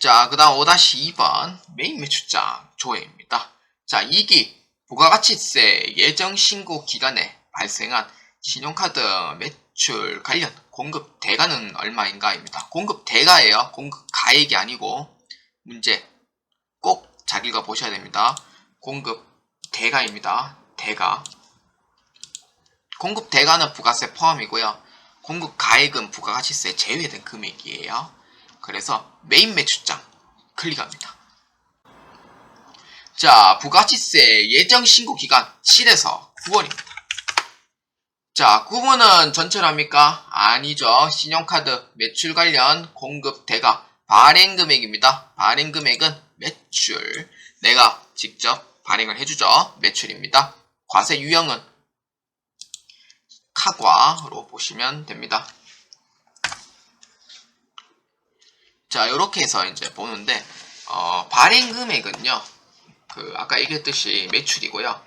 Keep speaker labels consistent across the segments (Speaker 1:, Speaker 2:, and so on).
Speaker 1: 자, 그 다음 5-2번 메인 매출장 조회입니다. 자, 2기 부가가치세 예정 신고 기간에 발생한 신용카드 매출 관련 공급 대가는 얼마인가입니다. 공급 대가예요. 공급 가액이 아니고 문제 꼭 잘 읽어 보셔야 됩니다. 공급 대가입니다. 대가. 공급 대가는 부가세 포함이고요. 공급 가액은 부가가치세 제외된 금액이에요. 그래서 메인 매출장 클릭합니다. 자, 부가치세 예정 신고 기간 7에서 9월입니다. 자, 9번은 전체랍니까? 아니죠. 신용카드 매출 관련 공급 대가 발행 금액입니다. 발행 금액은 매출. 내가 직접 발행을 해주죠. 매출입니다. 과세 유형은 카과로 보시면 됩니다. 자, 이렇게 해서 이제 보는데, 어, 발행 금액은요, 그, 아까 얘기했듯이 매출이고요.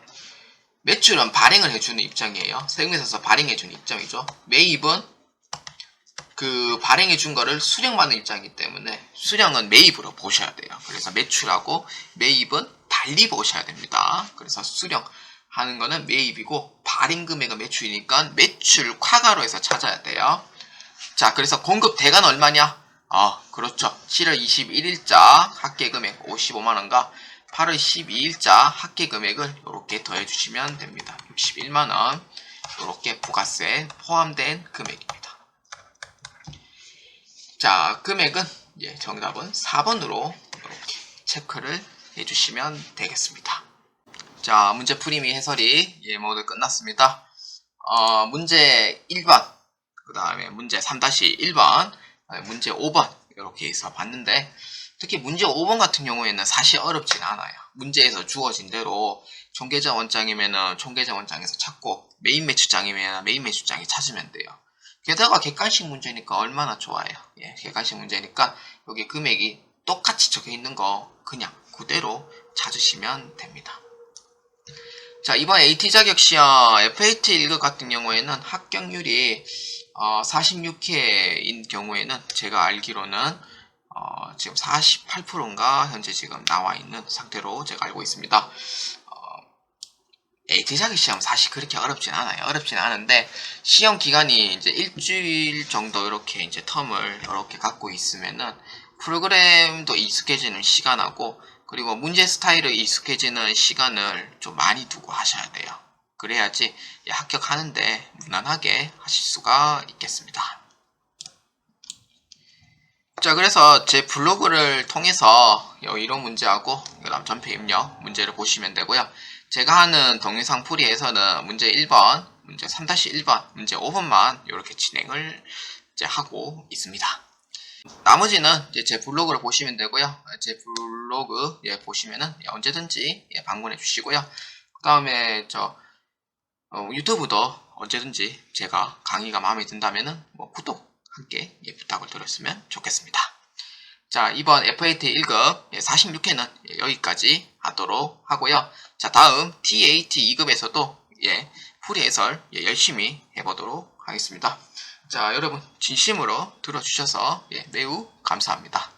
Speaker 1: 매출은 발행을 해주는 입장이에요. 세금에서 발행해주는 입장이죠. 매입은 그 발행해준 거를 수령받는 입장이기 때문에 수령은 매입으로 보셔야 돼요. 그래서 매출하고 매입은 달리 보셔야 됩니다. 그래서 수령 하는 거는 매입이고 발행 금액은 매출이니까 매출 과가로 해서 찾아야 돼요. 자, 그래서 공급 대가는 얼마냐? 아, 그렇죠. 7월 21일자 합계 금액 55만원과 8월 12일자 합계 금액을 이렇게 더해 주시면 됩니다. 61만원. 이렇게 부가세 포함된 금액입니다. 자, 금액은 예, 정답은 4번으로 이렇게 체크를 해 주시면 되겠습니다. 자, 문제 풀이미 해설이 예, 모두 끝났습니다. 어, 문제 1번, 그 다음에 문제 3-1번, 문제 5번 이렇게 해서 봤는데 특히 문제 5번 같은 경우에는 사실 어렵진 않아요. 문제에서 주어진 대로 총계좌 원장이면은 총계좌 원장에서 찾고 메인 매출장이면 메인 매출장에 찾으면 돼요. 게다가 객관식 문제니까 얼마나 좋아요. 예, 객관식 문제니까 여기 금액이 똑같이 적혀 있는 거 그냥 그대로 찾으시면 됩니다. 자, 이번 AT 자격 시험 FAT 1급 같은 경우에는 합격률이 어, 46회인 경우에는 제가 알기로는 어, 지금 48%인가 현재 지금 나와 있는 상태로 제가 알고 있습니다. 어, AT 자격 시험 사실 그렇게 어렵진 않아요. 어렵진 않은데 시험 기간이 이제 일주일 정도 이렇게 이제 텀을 이렇게 갖고 있으면은 프로그램도 익숙해지는 시간하고 그리고 문제 스타일을 익숙해지는 시간을 좀 많이 두고 하셔야 돼요. 그래야지 합격하는데 무난하게 하실 수가 있겠습니다. 자, 그래서 제 블로그를 통해서 이런 문제하고 그다음 전표 입력 문제를 보시면 되고요. 제가 하는 동영상 풀이에서는 문제 1번, 문제 3-1번, 문제 5번만 이렇게 진행을 하고 있습니다. 나머지는 이제 제 블로그를 보시면 되고요. 제 블로그 예, 보시면은 언제든지 예, 방문해 주시고요. 그 다음에 저 어, 유튜브도 언제든지 제가 강의가 마음에 든다면은 뭐 구독 함께 예, 부탁을 드렸으면 좋겠습니다. 자 이번 FAT 1급 46회는 여기까지 하도록 하고요. 자 다음 TAT 2급에서도 예, 풀이 해설 예, 열심히 해보도록 하겠습니다. 자 여러분 진심으로 들어주셔서 예, 매우 감사합니다.